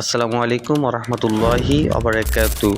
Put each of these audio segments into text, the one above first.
আসসালামু আলাইকুম রহমতুল্লাহি অবরাকাতু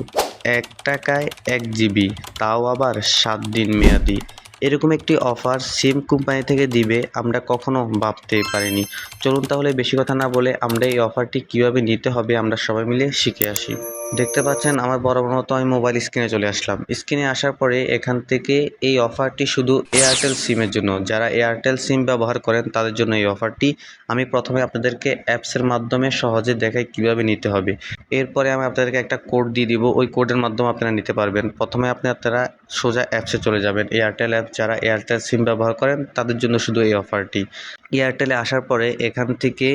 এক টাকায় এক জিবি তাও আবার সাত দিন মেয়াদি। এরকম একটি অফার সিম কোম্পানি থেকে দিবে, আমরা কখনো ভাবতেই পারিনি। চলুন তাহলে বেশি কথা না বলে আমরা এই অফারটি কীভাবে নিতে হবে আমরা সবাই মিলে শিখে আসি। দেখতে পাচ্ছেন আমার বরাবর মতো আমি মোবাইল স্ক্রিনে চলে আসলাম। স্ক্রিনে আসার পরে এখান থেকে এই অফারটি শুধু এয়ারটেল সিমের জন্য। যারা এয়ারটেল সিম ব্যবহার করেন, তাদের জন্য এই অফারটি আমি প্রথমে আপনাদেরকে অ্যাপসের মাধ্যমে সহজে দেখাই কীভাবে নিতে হবে। এরপরে আমি আপনাদেরকে একটা কোড দিয়ে দিব। ওই কোডের মাধ্যমে আপনারা নিতে পারবেন। প্রথমে আপনি আপনারা সোজা অ্যাপসে চলে যাবেন। এয়ারটেল অ্যাপ যারা এয়ারটেল সিম ব্যবহার করেন, তাদের জন্য শুধু এই অফারটি এয়ারটেলে আসার পরে এখান থেকে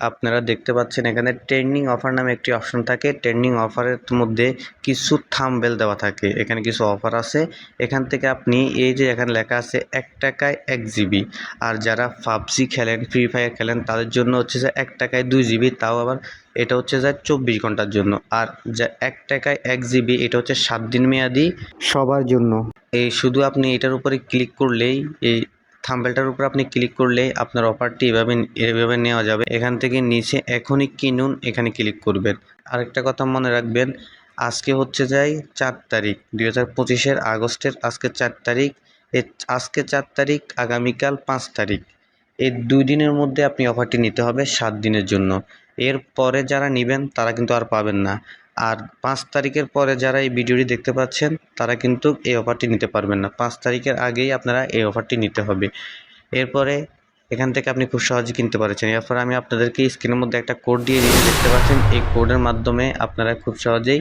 আপনারা দেখতে পাচ্ছেন এখানে ট্রেন্ডিং অফার নামে একটি অপশন থাকে। ট্রেন্ডিং অফারের মধ্যে কিছু থাম্বেল দেওয়া থাকে। এখানে কিছু অফার আছে। এখান থেকে আপনি এই যে এখানে লেখা আছে এক টাকায় এক জিবি আর যারা পাবজি খেলেন ফ্রি ফায়ার খেলেন তাদের জন্য হচ্ছে যে এক টাকায় দুই জিবি তাও আবার এটা হচ্ছে যে চব্বিশ ঘণ্টার জন্য। আর যা এক টাকায় এক জিবি এটা হচ্ছে সাত দিন মেয়াদি। সবার জন্য। এই শুধু আপনি এটার উপরে ক্লিক করলেই এই থাম্বেলটার উপর আপনি ক্লিক করলে আপনার অফারটি এভাবে এভাবে নেওয়া যাবে। এখান থেকে নিচে এখনই কিনুন, এখানে ক্লিক করবেন। আরেকটা কথা মনে রাখবেন, আজকে হচ্ছে যাই চার তারিখ, দুই হাজার পঁচিশের আগস্টের আজকে চার তারিখ। এ আজকে চার তারিখ, আগামীকাল পাঁচ তারিখ। এই দুই দিনের মধ্যে আপনি অফারটি নিতে হবে সাত দিনের জন্য। এর পরে যারা নেবেন তারা কিন্তু আর পাবেন না। আর পাঁচ তারিখের পরে যারা এই ভিডিওটি দেখতে পাচ্ছেন, তারা কিন্তু এই অফারটি নিতে পারবেন না। পাঁচ তারিখের আগেই আপনারা এই অফারটি নিতে হবে। এরপরে এখান থেকে আপনি খুব সহজে কিনতে পারছেন। এরপর আমি আপনাদেরকে স্ক্রিনের মধ্যে একটা কোড দিয়ে দিয়ে দেখতে পাচ্ছেন? এই কোডের মাধ্যমে আপনারা খুব সহজেই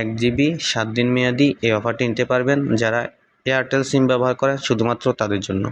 এক জিবি সাত দিন মেয়াদি এই অফারটি নিতে পারবেন। যারা এয়ারটেল সিম ব্যবহার করে শুধুমাত্র তাদের জন্য।